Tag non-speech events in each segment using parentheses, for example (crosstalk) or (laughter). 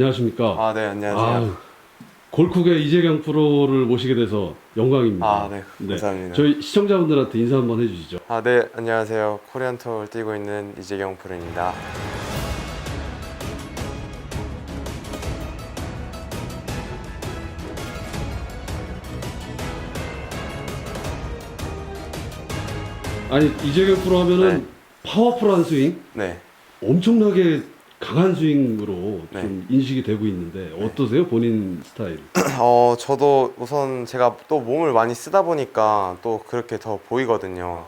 안녕하십니까. 아, 네, 안녕하세요. 아유, 골쿡의 이재경 프로를 모시게 돼서 영광입니다. 아, 네, 감사합니다. 저희 시청자분들한테 인사 한번 해주시죠. 아, 네, 안녕하세요. 코리안 투어를 뛰고 있는 이재경 프로입니다. 아니 이재경 프로 하면은 네. 파워풀한 스윙, 네. 엄청나게 강한 스윙으로 네. 좀 인식이 되고 있는데 어떠세요 본인 스타일? (clears throat) 어, 저도 우선 제가 또 몸을 많이 쓰다 보니까 또 그렇게 더 보이거든요.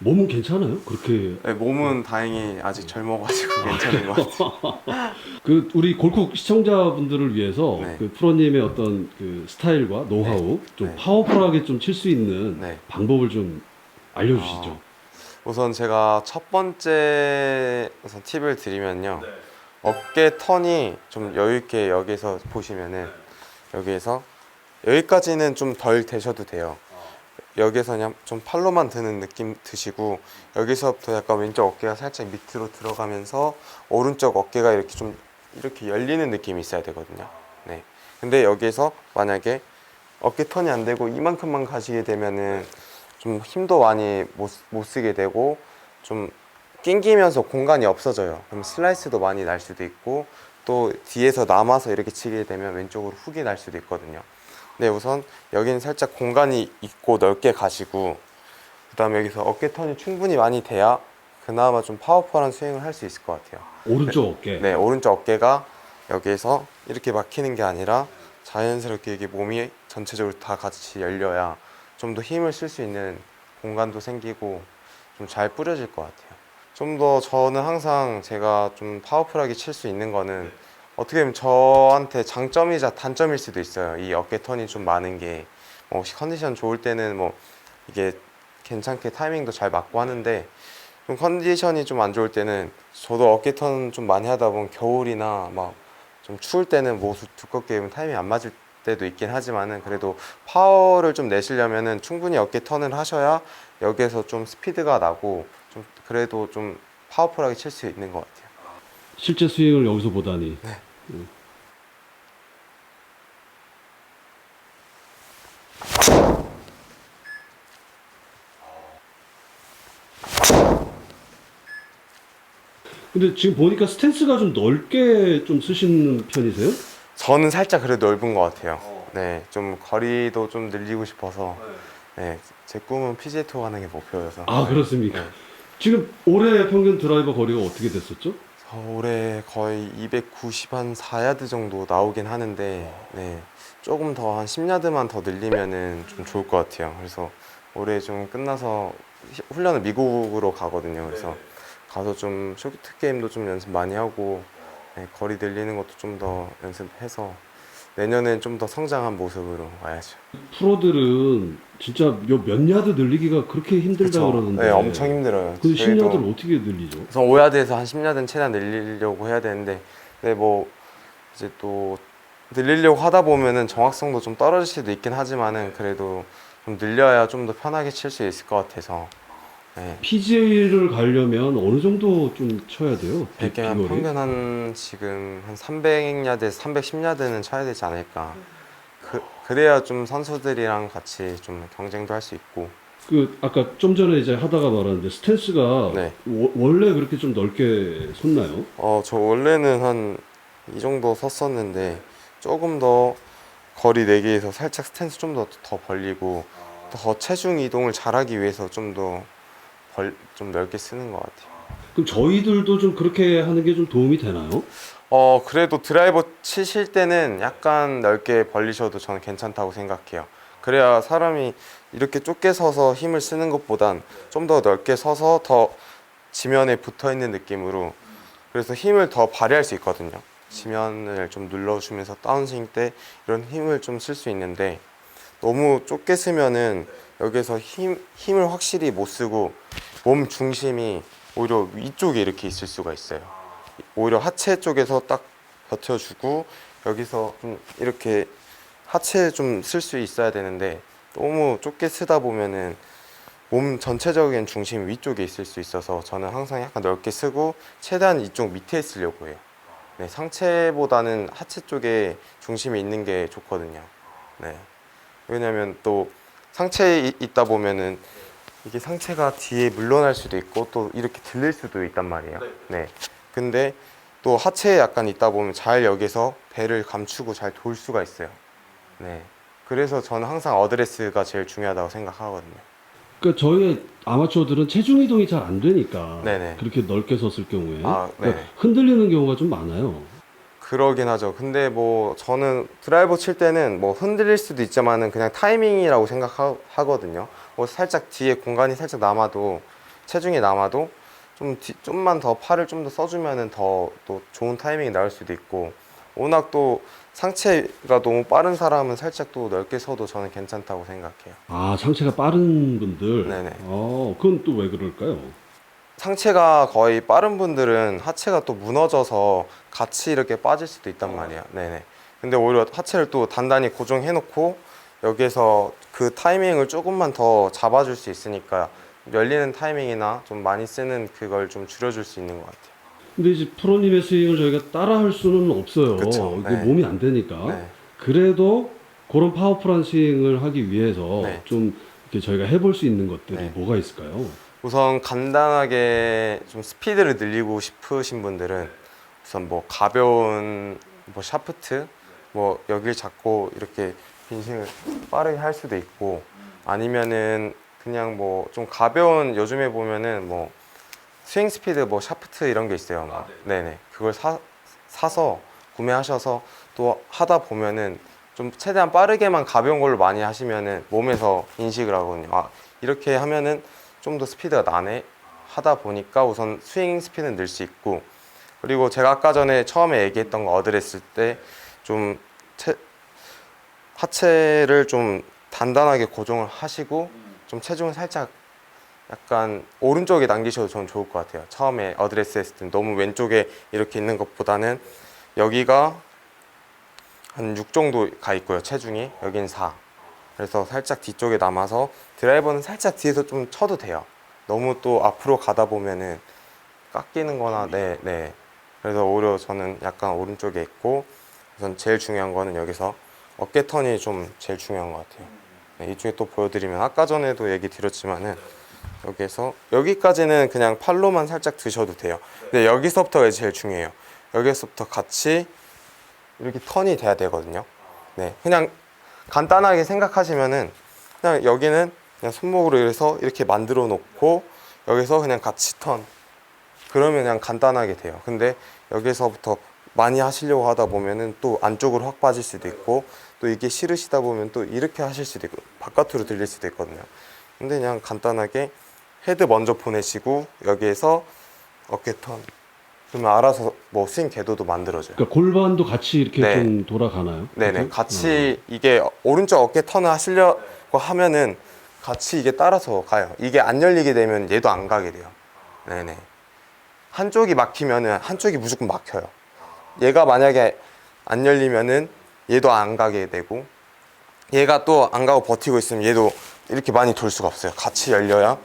몸은 괜찮아요? 그렇게 네, 몸은 다행히 아직 젊어가지고 (laughs) 괜찮은 것 같아요. (laughs) 그 우리 골쿡 시청자분들을 위해서 네. 그 프로님의 어떤 그 스타일과 노하우 좀 네. 파워풀하게 좀 칠 수 있는 네. 방법을 좀 알려주시죠. 어, 우선 제가 첫 번째 우선 팁을 드리면요. 어깨 턴이 좀 여유 있게 여기서 보시면은 여기에서 여기까지는 좀 덜 되셔도 돼요. 여기서 그냥 좀 팔로만 드는 느낌 드시고 여기서부터 약간 왼쪽 어깨가 살짝 밑으로 들어가면서 오른쪽 어깨가 이렇게 좀 이렇게 열리는 느낌이 있어야 되거든요. 네. 근데 여기서 만약에 어깨 턴이 안 되고 이만큼만 가시게 되면은 좀 힘도 많이 못, 못 쓰게 되고 좀 낑기면서 공간이 없어져요. 그럼 슬라이스도 많이 날 수도 있고 또 뒤에서 남아서 이렇게 치게 되면 왼쪽으로 훅이 날 수도 있거든요. 네, 우선 여기는 살짝 공간이 있고 넓게 가시고 그다음에 여기서 어깨 턴이 충분히 많이 돼야 그나마 좀 파워풀한 스윙을 할 수 있을 것 같아요. 오른쪽 어깨. 네, 오른쪽 어깨가 여기에서 이렇게 막히는 게 아니라 자연스럽게 이게 몸이 전체적으로 다 같이 열려야 좀 더 힘을 쓸 수 있는 공간도 생기고 좀 잘 뿌려질 것 같아요. 좀 더 저는 항상 제가 좀 파워풀하게 칠 수 있는 거는 어떻게 보면 저한테 장점이자 단점일 수도 있어요. 이 어깨 턴이 좀 많은 게 뭐, 혹시 컨디션 좋을 때는 뭐 이게 괜찮게 타이밍도 잘 맞고 하는데 좀 컨디션이 좀 안 좋을 때는 저도 어깨 턴 좀 많이 하다 보면 겨울이나 막 좀 추울 때는 뭐 두- 두껍게 입으면 타이밍 안 맞을 때도 있긴 하지만은 그래도 파워를 좀 내시려면은 충분히 어깨 턴을 하셔야 여기에서 좀 스피드가 나고 좀 그래도 좀 파워풀하게 칠 수 있는 것 같아요. 실제 스윙을 여기서 보다니. 네. 음. 근데 지금 보니까 스탠스가 좀 넓게 좀 쓰시는 편이세요? 저는 살짝 그래도 넓은 것 같아요. 네, 좀 거리도 좀 늘리고 싶어서 네, 제 꿈은 PGA 투어 가는 게 목표여서. 아 그렇습니까? 네. 지금 올해 평균 드라이버 거리가 어떻게 됐었죠? 저 올해 거의 290한 4야드 정도 나오긴 하는데 네, 조금 더 한 10야드만 더 늘리면은 좀 좋을 것 같아요. 그래서 올해 좀 끝나서 히- 훈련을 미국으로 가거든요. 그래서 가서 좀 쇼트 게임도 좀 연습 많이 하고 네, 거리 늘리는 것도 좀 더 연습해서 내년엔 좀 더 성장한 모습으로 와야죠. 프로들은 진짜 요 몇 야드 늘리기가 그렇게 힘들다 고 그러는데 네, 엄청 힘들어요. 저희도 10야드를 어떻게 늘리죠? 우선 5야드에서 한 10야드는 최대한 늘리려고 해야 되는데 근데 뭐 이제 또 늘리려고 하다 보면은 정확성도 좀 떨어질 수도 있긴 하지만은 그래도 좀 늘려야 좀 더 편하게 칠 수 있을 것 같아서 네. PGA를 가려면 어느 정도 좀 쳐야 돼요? 비- 100개 한 비거리? 평균 한 지금 한 300야드에서 310야드는 쳐야 되지 않을까 그, 그래야 좀 선수들이랑 같이 좀 경쟁도 할 수 있고 그 아까 좀 전에 이제 하다가 말았는데 스탠스가 네. 워- 원래 그렇게 좀 넓게 섰나요? 어, 저 원래는 한 이 정도 섰었는데 조금 더 거리 내기에서 살짝 스탠스 좀 더 더 벌리고 더 체중 이동을 잘하기 위해서 좀 더 벌 좀 넓게 쓰는 것 같아요. 그럼 저희들도 좀 그렇게 하는 게 좀 도움이 되나요? 어, 그래도 드라이버 치실 때는 약간 넓게 벌리셔도 저는 괜찮다고 생각해요. 그래야 사람이 이렇게 좁게 서서 힘을 쓰는 것보단 좀 더 넓게 서서 더 지면에 붙어 있는 느낌으로 그래서 힘을 더 발휘할 수 있거든요. 지면을 좀 눌러주면서 다운스윙 때 이런 힘을 좀 쓸 수 있는데 너무 좁게 쓰면은 여기서 힘, 힘을 확실히 못 쓰고 몸 중심이 오히려 위쪽에 이렇게 있을 수가 있어요. 오히려 하체 쪽에서 딱 버텨주고 여기서 좀 이렇게 하체 좀쓸 수 있어야 되는데 너무 좁게 쓰다 보면은 몸 전체적인 중심이 위쪽에 있을 수 있어서 저는 항상 약간 넓게 쓰고 최대한 이쪽 밑에 쓰려고 해요. 네, 상체보다는 하체 쪽에 중심이 있는 게 좋거든요. 네. 왜냐면 또 상체에 이- 있다 보면은 이게 상체가 뒤에 물러날 수도 있고 또 이렇게 들릴 수도 있단 말이에요. 네. 근데 또 하체에 약간 있다 보면 잘 여기서 배를 감추고 잘 돌 수가 있어요. 네. 그래서 저는 항상 어드레스가 제일 중요하다고 생각하거든요. 그러니까 저희 아마추어들은 체중 이동이 잘 안 되니까 네네. 그렇게 넓게 섰을 경우에 아, 그러니까 네. 흔들리는 경우가 좀 많아요. 그러긴 하죠. 근데 뭐 저는 드라이버 칠 때는 뭐 흔들릴 수도 있지만은 그냥 타이밍이라고 생각하거든요. 뭐 살짝 뒤에 공간이 살짝 남아도 체중이 남아도 좀 뒤, 좀만 더 팔을 좀 더 써주면은 더 또 좋은 타이밍이 나올 수도 있고 워낙 또 상체가 너무 빠른 사람은 살짝 또 넓게 서도 저는 괜찮다고 생각해요. 아 상체가 빠른 분들. 네네. 어 그건 또 왜 그럴까요? 상체가 거의 빠른 분들은 하체가 또 무너져서 같이 이렇게 빠질 수도 있단 말이야. 네네. 근데 오히려 하체를 또 단단히 고정해 놓고 여기에서 그 타이밍을 조금만 더 잡아줄 수 있으니까 열리는 타이밍이나 좀 많이 쓰는 그걸 좀 줄여줄 수 있는 것 같아요. 근데 이제 프로님의 스윙을 저희가 따라할 수는 없어요. 그쵸, 이게 네. 몸이 안 되니까. 네. 그래도 그런 파워풀한 스윙을 하기 위해서 네. 좀 이렇게 저희가 해볼 수 있는 것들이 네. 뭐가 있을까요? 우선 간단하게 좀 스피드를 늘리고 싶으신 분들은 우선 뭐 가벼운 뭐 샤프트 뭐 여길 잡고 이렇게 빈싱을 빠르게 할 수도 있고 아니면은 그냥 뭐 좀 가벼운 요즘에 보면은 뭐 스윙 스피드 뭐 샤프트 이런 게 있어요. 막. 네네. 그걸 사, 사서 구매하셔서 또 하다 보면은 좀 최대한 빠르게만 가벼운 걸로 많이 하시면은 몸에서 인식을 하거든요. 아, 이렇게 하면은 좀 더 스피드가 나네 하다 보니까 우선 스윙 스피드는 늘 수 있고 그리고 제가 아까 전에 처음에 얘기했던 거 어드레스 때 좀 하체를 좀 단단하게 고정을 하시고 좀 체중을 살짝 약간 오른쪽에 남기셔도 저는 좋을 것 같아요. 처음에 어드레스 했을 때 너무 왼쪽에 이렇게 있는 것보다는 여기가 한 6 정도 가 있고요. 체중이 여긴 4. 그래서 살짝 뒤쪽에 남아서 드라이버는 살짝 뒤에서 좀 쳐도 돼요. 너무 또 앞으로 가다 보면은 깎이는 거나 네, 네. 그래서 오히려 저는 약간 오른쪽에 있고 우선 제일 중요한 거는 여기서 어깨 턴이 좀 제일 중요한 것 같아요. 네, 이쪽에 또 보여드리면 아까 전에도 얘기 드렸지만은 여기서 여기까지는 그냥 팔로만 살짝 드셔도 돼요. 근데 여기서부터가 제일 중요해요. 여기서부터 같이 이렇게 턴이 돼야 되거든요. 네, 그냥 간단하게 생각하시면은 그냥 여기는 그냥 손목으로 해서 이렇게 만들어 놓고 여기서 그냥 같이 턴. 그러면 그냥 간단하게 돼요. 근데 여기서부터 많이 하시려고 하다 보면은 또 안쪽으로 확 빠질 수도 있고 또 이게 싫으시다 보면 또 이렇게 하실 수도 있고 바깥으로 들릴 수도 있거든요. 근데 그냥 간단하게 헤드 먼저 보내시고 여기에서 어깨 턴. 그러면 알아서 뭐 스윙 궤도도 만들어져요. 그러니까 골반도 같이 이렇게 네. 좀 돌아가나요? 네네 그죠? 같이 이게 오른쪽 어깨 턴을 하시려고 하면은 같이 이게 따라서 가요 이게 안 열리게 되면 얘도 안 가게 돼요 네네 한쪽이 막히면은 한쪽이 무조건 막혀요 얘가 만약에 안 열리면은 얘도 안 가게 되고 얘가 또 안 가고 버티고 있으면 얘도 이렇게 많이 돌 수가 없어요 같이 열려야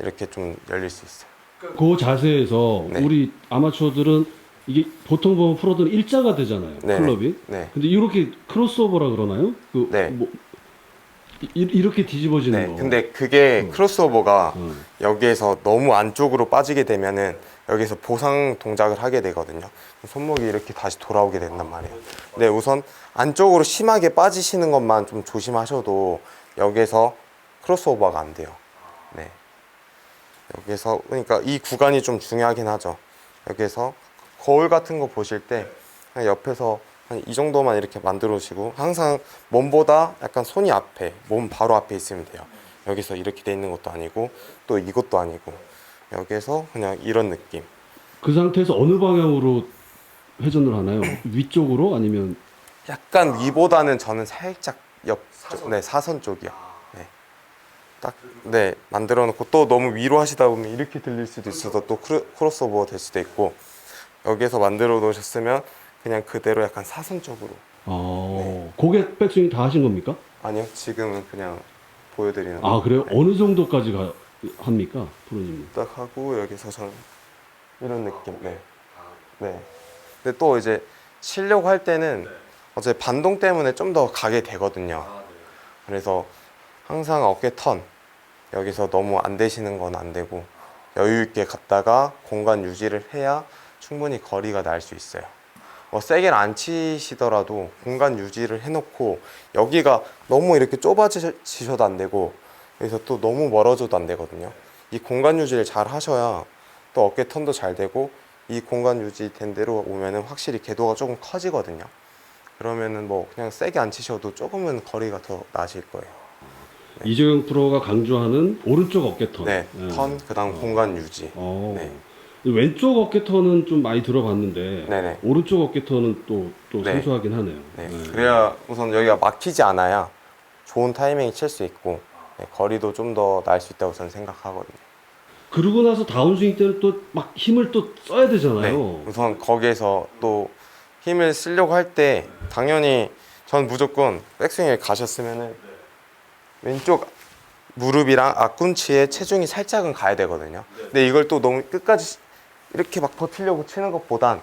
이렇게 좀 열릴 수 있어요 그 자세에서 네. 우리 아마추어들은 이게 보통 보면 프로들은 일자가 되잖아요. 네. 클럽이. 네. 근데 이렇게 크로스오버라 그러나요? 그 네. 뭐, 이, 이렇게 뒤집어지는 네 거. 근데 그게 크로스오버가 어. 여기에서 너무 안쪽으로 빠지게 되면은 여기서 보상 동작을 하게 되거든요. 손목이 이렇게 다시 돌아오게 된단 말이에요. 네, 우선 안쪽으로 심하게 빠지시는 것만 좀 조심하셔도 여기에서 크로스오버가 안 돼요. 네. 여기서 그러니까 이 구간이 좀 중요하긴 하죠. 여기서 거울 같은 거 보실 때 그냥 옆에서 한 이 정도만 이렇게 만들어 주시고 항상 몸보다 약간 손이 앞에 몸 바로 앞에 있으면 돼요. 여기서 이렇게 돼 있는 것도 아니고 또 이것도 아니고 여기서 그냥 이런 느낌. 그 상태에서 어느 방향으로 회전을 하나요? 위쪽으로 아니면 약간 위보다는 저는 살짝 옆, 쪽, 네 사선 쪽이요. 네, 딱네 만들어 놓고 또 너무 위로 하시다 보면 이렇게 들릴 수도 있어서 또 크로, 크로스오버가 될 수도 있고 여기서 만들어 놓으셨으면 그냥 그대로 약간 사선 쪽으로. 어, 네. 고개 백스윙 다 하신 겁니까? 아니요, 지금은 그냥 보여드리는 거. 아 그래요? 어느 정도까지 가, 합니까 프로님? 딱 하고 여기서 저는 이런 느낌. 네. 네. 근데 또 이제 치려고 할 때는 어차피 반동 때문에 좀 더 가게 되거든요. 그래서 항상 어깨 턴 여기서 너무 안 되시는 건 안 되고 여유 있게 갔다가 공간 유지를 해야 충분히 거리가 날 수 있어요. 어, 세게 안 치시더라도 공간 유지를 해놓고 여기가 너무 이렇게 좁아지셔도 안 되고 여기서 또 너무 멀어져도 안 되거든요. 이 공간 유지를 잘 하셔야 또 어깨 턴도 잘 되고 이 공간 유지 된 대로 오면은 확실히 궤도가 조금 커지거든요. 그러면은 뭐 그냥 세게 안 치셔도 조금은 거리가 더 나실 거예요. 이재용 프로가 강조하는 오른쪽 어깨 턴. 네, 예. 턴 그 다음 공간 유지. 어. 네. 왼쪽 어깨 턴은 좀 많이 들어봤는데 네네. 오른쪽 어깨 턴은 또 또 네. 생소하긴 하네요. 네, 네. 그래야 우선 여기가 막히지 않아야 좋은 타이밍이 칠 수 있고 네, 거리도 좀 더 날 수 있다고 저는 생각하거든요. 그러고 나서 다운스윙 때는 또 막 힘을 또 써야 되잖아요. 네, 우선 거기에서 또 힘을 쓰려고 할 때 당연히 전 무조건 백스윙에 가셨으면은 왼쪽 무릎이랑 앞꿈치에 체중이 살짝은 가야 되거든요. 근데 이걸 또 너무 끝까지 이렇게 막 버티려고 치는 것보단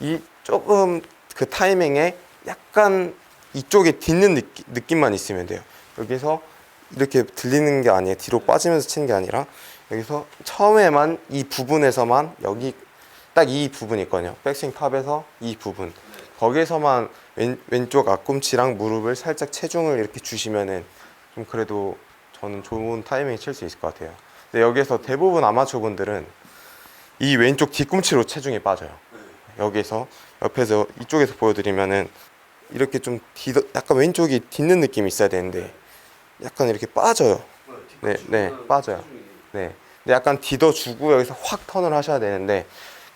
이 조금 그 타이밍에 약간 이쪽에 딛는 느끼, 느낌만 있으면 돼요. 여기서 이렇게 들리는 게 아니에요. 뒤로 빠지면서 치는 게 아니라 여기서 처음에만 이 부분에서만 여기 딱 이 부분 있거든요. 백스윙 탑에서 이 부분 거기에서만 왼, 왼쪽 앞꿈치랑 무릎을 살짝 체중을 이렇게 주시면은 좀 그래도 저는 좋은 타이밍에 칠 수 있을 것 같아요. 근데 여기서 대부분 아마추어 분들은 이 왼쪽 뒤꿈치로 체중이 빠져요. 여기서 옆에서 이쪽에서 보여드리면은 이렇게 좀 뒤, 약간 왼쪽이 딛는 느낌이 있어야 되는데 약간 이렇게 빠져요. 네, 네, 빠져요. 네. 근데 약간 뒤져주고 여기서 확 턴을 하셔야 되는데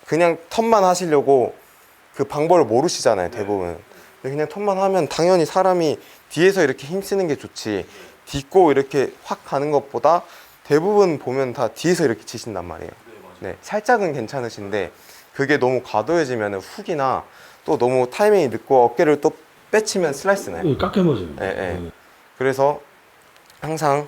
그냥 턴만 하시려고 그 방법을 모르시잖아요, 대부분. 근데 그냥 턴만 하면 당연히 사람이 뒤에서 이렇게 힘쓰는 게 좋지. 딛고 이렇게 확 가는 것보다 대부분 보면 다 뒤에서 이렇게 치신단 말이에요. 네, 살짝은 괜찮으신데 그게 너무 과도해지면 훅이나 또 너무 타이밍이 늦고 어깨를 또 빼치면 슬라이스 나요. 네, 깎여 맞아요. 예, 예. 그래서 항상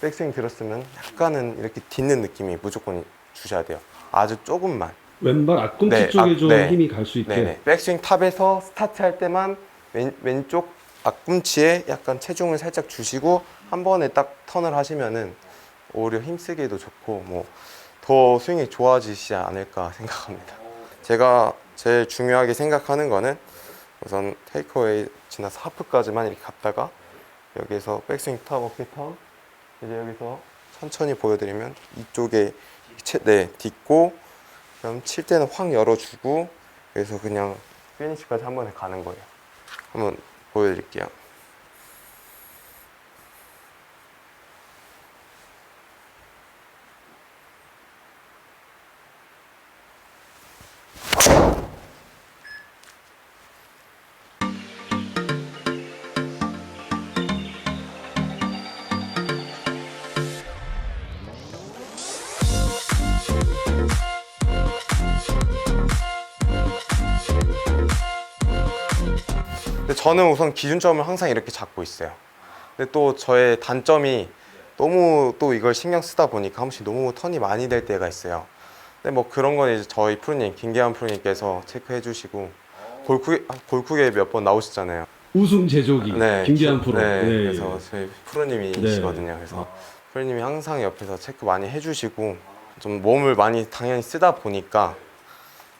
백스윙 들었으면 약간은 이렇게 딛는 느낌이 무조건 주셔야 돼요. 아주 조금만. 왼발 앞꿈치 네, 쪽에 앞- 좀 네. 힘이 갈 수 있게. 네네. 백스윙 탑에서 스타트 할 때만 왼, 왼쪽 앞꿈치에 약간 체중을 살짝 주시고 한 번에 딱 턴을 하시면은 오히려 힘쓰기도 좋고 뭐 더 스윙이 좋아지시지 않을까 생각합니다. 제가 제일 중요하게 생각하는 거는 우선 테이크어웨이 지나서 하프까지만 이렇게 갔다가 여기서 백스윙 탑 어깨 턴 이제 여기서 천천히 보여드리면 이쪽에 채, 네 딛고 그럼 칠 때는 확 열어주고 여기서 그냥 피니시까지 한 번에 가는 거예요. 한번 보여드릴게요. 저는 우선 기준점을 항상 이렇게 잡고 있어요. 근데 또 저의 단점이 너무 또 이걸 신경 쓰다 보니까 한 번씩 너무 턴이 많이 될 때가 있어요. 근데 뭐 그런 건 이제 저희 프로님 김계환 프로님께서 체크해 주시고 골프계 골프계 몇 번 나오셨잖아요. 우승 제조기 김기한 프로. 네, 네. 그래서 저희 프로님이시거든요. 그래서 프로님이 항상 옆에서 체크 많이 해주시고 좀 몸을 많이 당연히 쓰다 보니까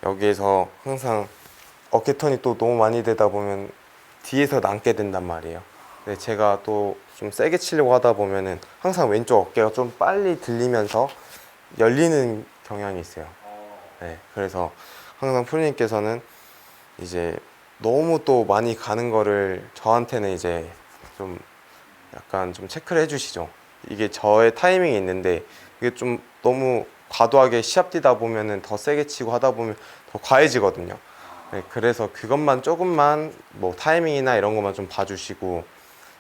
여기에서 항상 어깨 턴이 또 너무 많이 되다 보면 뒤에서 남게 된단 말이에요. 근데 제가 또 좀 세게 치려고 하다 보면은 항상 왼쪽 어깨가 좀 빨리 들리면서 열리는 경향이 있어요. 네, 그래서 항상 프로님께서는 이제 너무 또 많이 가는 거를 저한테는 이제 좀 약간 좀 체크를 해주시죠. 이게 저의 타이밍이 있는데 이게 좀 너무 과도하게 시합 뛰다 보면은 더 세게 치고 하다 보면 더 과해지거든요. 네, 그래서 그것만 조금만 뭐 타이밍이나 이런 것만 좀 봐주시고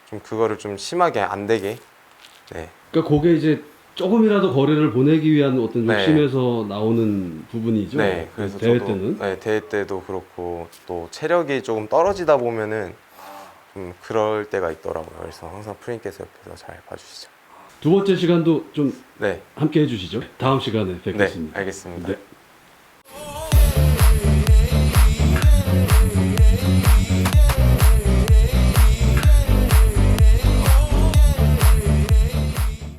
좀 그거를 좀 심하게 안 되게 네, 그러니까 그게 이제 조금이라도 거리를 보내기 위한 어떤 네. 욕심에서 나오는 부분이죠. 네, 그래서 대회 저도, 때는. 네, 대회 때도 그렇고 또 체력이 조금 떨어지다 보면은 음, 그럴 때가 있더라고요. 그래서 항상 프린께서 옆에서 잘 봐주시죠. 두 번째 시간도 좀 네, 함께 해주시죠. 다음 시간에 네, 뵙겠습니다. 알겠습니다. 네.